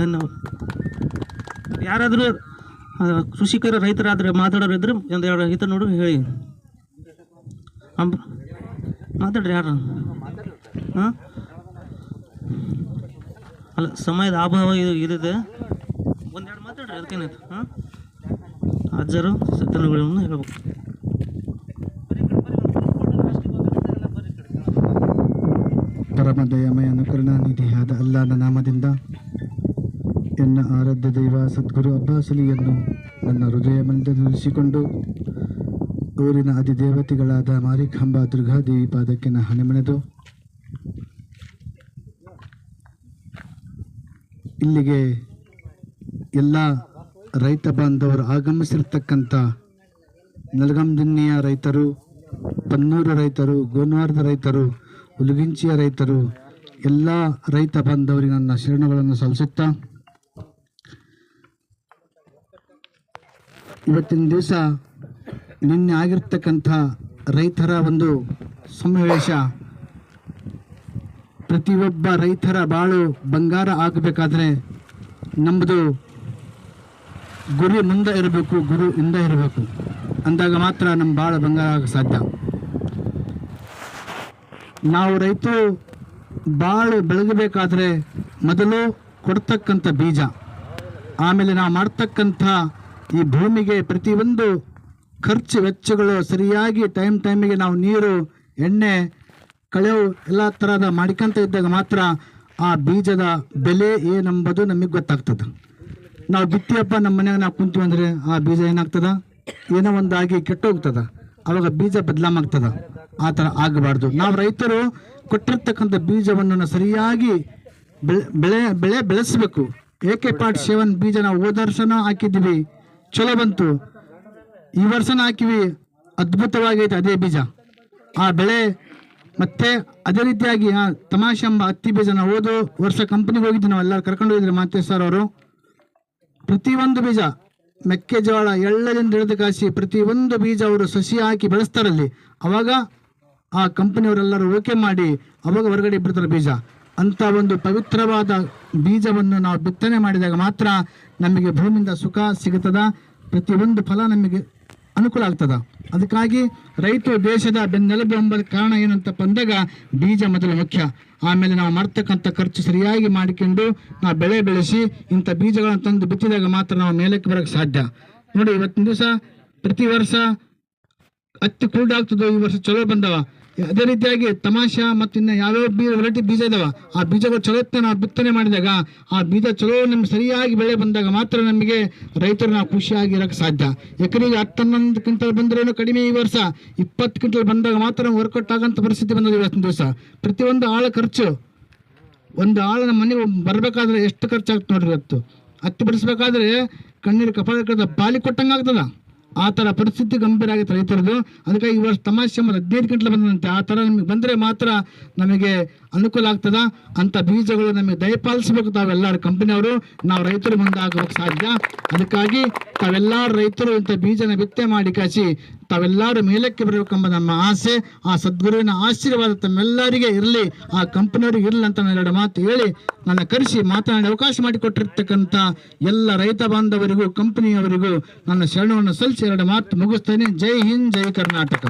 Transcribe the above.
ಧನ್ಯವಾದ ಯಾರಾದರೂ ಕೃಷಿಕರ ರೈತರಾದರೆ ಮಾತಾಡೋರು ಇದ್ರೆ ಒಂದು ಎರಡು ಹಿತ ನೋಡು, ಹೇಳಿ. ಅಂಬ, ಮಾತಾಡ್ರಿ ಯಾರು? ಹಾಂ? ಅಲ್ಲ, ಸಮಯದ ಅಭಾವ ಇದು ಇದಿದೆ. ಒಂದೆರಡು ಮಾತಾಡ್ರಿ, ಅದಕ್ಕೇನಾಯ್ತು? ಹಾಂ? ಅಜ್ಜರು ಸತ್ತನುಗಳನ್ನು ಹೇಳ್ಬೇಕು. ಪರಮ ಅನುಕರಣ ನಿಧಿಯಾದ ಅಲ್ಲಾನ ನಾಮದಿಂದ ಎನ್ನ ಆರಾಧ್ಯ ದೈವ ಸದ್ಗುರು ಅಬ್ಬಾಸುಲಿಯನ್ನು ನನ್ನ ಹೃದಯ ನಿಲ್ಲಿಸಿಕೊಂಡು ಊರಿನ ಅಧಿದೇವತೆಗಳಾದ ಮಾರಿಕಾಂಬ ದುರ್ಗಾದೇವಿ ಪಾದಕ್ಕೆ ನಾ ಹಣೆಮಣೆದು. ಇಲ್ಲಿಗೆ ಎಲ್ಲ ರೈತ ಬಾಂಧವರು ಆಗಮಿಸಿರ್ತಕ್ಕಂಥ ನಲಗಂದಿನ್ನಿಯ ರೈತರು, ಪನ್ನೂರು ರೈತರು, ಗೋನ್ವಾರದ ರೈತರು, ಉಲುಗಿಂಚಿಯ ರೈತರು, ಎಲ್ಲ ರೈತ ಬಾಂಧವರಿಗೆ ನನ್ನ ಶರಣಗಳನ್ನು ಸಲ್ಲಿಸುತ್ತಾ ಇವತ್ತಿನ ದಿವಸ ನಿನ್ನೆ ಆಗಿರ್ತಕ್ಕಂಥ ರೈತರ ಒಂದು ಸಮಾವೇಶ. ಪ್ರತಿಯೊಬ್ಬ ರೈತರ ಬಾಳು ಬಂಗಾರ ಆಗಬೇಕಾದ್ರೆ ನಮ್ಮದು ಗುರು ಮುಂದೆ ಇರಬೇಕು, ಗುರು ಹಿಂದೆ ಇರಬೇಕು. ಅಂದಾಗ ಮಾತ್ರ ನಮ್ಮ ಬಾಳು ಬಂಗಾರ ಆಗ ಸಾಧ್ಯ. ನಾವು ರೈತರು ಬಾಳು ಬೆಳಗಬೇಕಾದ್ರೆ ಮೊದಲು ಕೊಡ್ತಕ್ಕಂಥ ಬೀಜ. ಆಮೇಲೆ ನಾವು ಮಾಡ್ತಕ್ಕಂಥ ಈ ಭೂಮಿಗೆ ಪ್ರತಿಯೊಂದು ಖರ್ಚು ವೆಚ್ಚಗಳು ಸರಿಯಾಗಿ ಟೈಮ್ ಟೈಮಿಗೆ ನಾವು ನೀರು, ಎಣ್ಣೆ, ಕಳೆವು ಎಲ್ಲ ಥರದ ಮಾಡ್ಕೊಂತ ಇದ್ದಾಗ ಮಾತ್ರ ಆ ಬೀಜದ ಬೆಲೆ ಏನೆಂಬುದು ನಮಗೆ ಗೊತ್ತಾಗ್ತದೆ. ನಾವು ಬಿತ್ತಿಯಪ್ಪ ನಮ್ಮ ಮನೆಯಾಗ ನಾವು ಕುಂತೀವಿ ಅಂದರೆ ಆ ಬೀಜ ಏನಾಗ್ತದೆ? ಏನೋ ಒಂದಾಗಿ ಕೆಟ್ಟೋಗ್ತದೆ. ಅವಾಗ ಬೀಜ ಬದಲಾಮಾಗ್ತದೆ. ಆ ಥರ ಆಗಬಾರ್ದು. ನಾವು ರೈತರು ಕೊಟ್ಟಿರ್ತಕ್ಕಂಥ ಬೀಜವನ್ನು ಸರಿಯಾಗಿ ಬೆಳೆ ಬೆಳೆ ಬೆಳೆ ಬೆಳೆಸಬೇಕು. ಏಕೆ ಪಾಟ್ ಸೇವನ್ ಬೀಜ ನಾವು ಹೋದ ಹಾಕಿದ್ದೀವಿ. ಚಲೋ ಬಂತು. ಈ ವರ್ಷನ ಹಾಕಿವಿ. ಅದ್ಭುತವಾಗೈತೆ ಅದೇ ಬೀಜ. ಆ ಬೆಳೆ ಮತ್ತೆ ಅದೇ ರೀತಿಯಾಗಿ, ಆ ತಮಾಷೆ ಎಂಬ ಹತ್ತಿ ಬೀಜ ನಾವು ಹೋದ ವರ್ಷ ಕಂಪನಿಗೆ ಹೋಗಿದ್ದು ನಾವು, ಎಲ್ಲರೂ ಕರ್ಕೊಂಡು ಹೋಗಿದ್ರೆ ಮಾತೆ ಸರ್ ಅವರು. ಪ್ರತಿಯೊಂದು ಬೀಜ, ಮೆಕ್ಕೆಜೋಳ, ಎಳ್ಳದಿಂದ ಹಿಡಿದು ಕಾಸಿ ಪ್ರತಿಯೊಂದು ಬೀಜ ಅವರು ಸಸಿ ಹಾಕಿ ಬೆಳೆಸ್ತಾರಲ್ಲಿ. ಅವಾಗ ಆ ಕಂಪನಿಯವರೆಲ್ಲರೂ ಓಕೆ ಮಾಡಿ, ಅವಾಗ ಹೊರಗಡೆ ಬಿಡ್ತಾರೆ ಬೀಜ. ಅಂತ ಒಂದು ಪವಿತ್ರವಾದ ಬೀಜವನ್ನು ನಾವು ಬಿತ್ತನೆ ಮಾಡಿದಾಗ ಮಾತ್ರ ನಮಗೆ ಭೂಮಿಯಿಂದ ಸುಖ ಸಿಗುತ್ತದ? ಪ್ರತಿಯೊಂದು ಫಲ ನಮಗೆ ಅನುಕೂಲ ಆಗ್ತದ? ಅದಕ್ಕಾಗಿ ರೈತರು ದೇಶದ ಬೆನ್ನೆಲುಬು ಎಂಬ ಕಾರಣ ಏನಂತ ಬಂದಾಗ ಬೀಜ ಮೊದಲು ಮುಖ್ಯ. ಆಮೇಲೆ ನಾವು ಮಾಡ್ತಕ್ಕಂಥ ಖರ್ಚು ಸರಿಯಾಗಿ ಮಾಡಿಕೊಂಡು ನಾವು ಬೆಳೆ ಬೆಳೆಸಿ ಇಂಥ ಬೀಜಗಳನ್ನು ತಂದು ಬಿತ್ತಿದಾಗ ಮಾತ್ರ ನಾವು ಮೇಲಕ್ಕೆ ಬರೋಕೆ ಸಾಧ್ಯ. ನೋಡಿ, ಇವತ್ತಿನ ದಿವಸ ಪ್ರತಿ ವರ್ಷ ಹತ್ತಿ ಕೂಲ್ಡ್ ಆಗ್ತದೋ ಈ ವರ್ಷ ಚಲೋ ಬಂದವ. ಅದೇ ರೀತಿಯಾಗಿ ತಮಾಷಾ ಮತ್ತು ಇನ್ನು ಯಾವ್ಯಾವ ಬೀಜ ವೆರೈಟಿ ಬೀಜ ಇದಾವೆ, ಆ ಬೀಜಗಳು ಚಲೋತ್ತೆ ನಾವು ಬಿತ್ತನೆ ಮಾಡಿದಾಗ, ಆ ಬೀಜ ಚಲೋ ನಮ್ಗೆ ಸರಿಯಾಗಿ ಬೆಳೆ ಬಂದಾಗ ಮಾತ್ರ ನಮಗೆ ರೈತರು ನಾವು ಖುಷಿಯಾಗಿ ಇರೋಕ್ಕೆ ಸಾಧ್ಯ. ಎಕರೆಗೆ ಹತ್ತು ಹನ್ನೊಂದು ಕ್ವಿಂಟಲ್ ಬಂದ್ರೇನು ಕಡಿಮೆ ಈ ವರ್ಷ, ಇಪ್ಪತ್ತು ಕ್ವಿಂಟಲ್ ಬಂದಾಗ ಮಾತ್ರ ವರ್ಕೌಟ್ ಆಗೋಂಥ ಪರಿಸ್ಥಿತಿ ಬಂದದ ಇವತ್ತಿನ ದಿವಸ. ಪ್ರತಿಯೊಂದು ಆಳ ಖರ್ಚು, ಒಂದು ಆಳು ನಮ್ಮ ಮನೆಗೆ ಬರಬೇಕಾದ್ರೆ ಎಷ್ಟು ಖರ್ಚಾಗ್ತದೆ ನೋಡ್ರಿ ಇವತ್ತು. ಹತ್ತು ಬಿಡಿಸ್ಬೇಕಾದ್ರೆ ಕಣ್ಣೀರು ಕಪಾಲ ಪಾಲಿ ಕೊಟ್ಟಂಗೆ ಆಗ್ತದ ಆ ಥರ ಪರಿಸ್ಥಿತಿ ಗಂಭೀರ ಆಗೈತೆ ರೈತರದು ಅದಕ್ಕಾಗಿ ಈ ವರ್ಷ ತಮಾಷೆ ಮತ್ತು ಹದಿನೈದು ಗಂಟೆ ಬಂದಂತೆ ಆ ಥರ ನಮಗೆ ಬಂದರೆ ಮಾತ್ರ ನಮಗೆ ಅನುಕೂಲ ಆಗ್ತದ ಅಂಥ ಬೀಜಗಳು ನಮಗೆ ದಯಪಾಲಿಸಬೇಕು ತಾವೆಲ್ಲರೂ ಕಂಪನಿಯವರು ನಾವು ರೈತರು ಮುಂದಾಗಬೇಕು ಸಾಧ್ಯ. ಅದಕ್ಕಾಗಿ ತಾವೆಲ್ಲ ರೈತರು ಇಂಥ ಬೀಜನ ಬಿತ್ತೆ ಮಾಡಿ ಕಾಸಿ, ತಾವೆಲ್ಲರೂ ಮೇಲಕ್ಕೆ ಬರಬೇಕೆಂಬ ನಮ್ಮ ಆಸೆ, ಆ ಸದ್ಗುರುವಿನ ಆಶೀರ್ವಾದ ತಮ್ಮೆಲ್ಲರಿಗೆ ಇರಲಿ, ಆ ಕಂಪನಿಯವರಿಗೆ ಇರಲಿ ಅಂತ ನಾನು ಎರಡು ಮಾತು ಹೇಳಿ, ನನ್ನ ಕರೆಸಿ ಮಾತನಾಡಿ ಅವಕಾಶ ಮಾಡಿಕೊಟ್ಟಿರ್ತಕ್ಕಂಥ ಎಲ್ಲ ರೈತ ಬಾಂಧವರಿಗೂ, ಕಂಪನಿಯವರಿಗೂ ನನ್ನ ಶರಣವನ್ನು ಸಲ್ಲಿಸಿ ಎರಡು ಮಾತು ಮುಗಿಸ್ತೇನೆ. ಜೈ ಹಿಂದ್, ಜೈ ಕರ್ನಾಟಕ.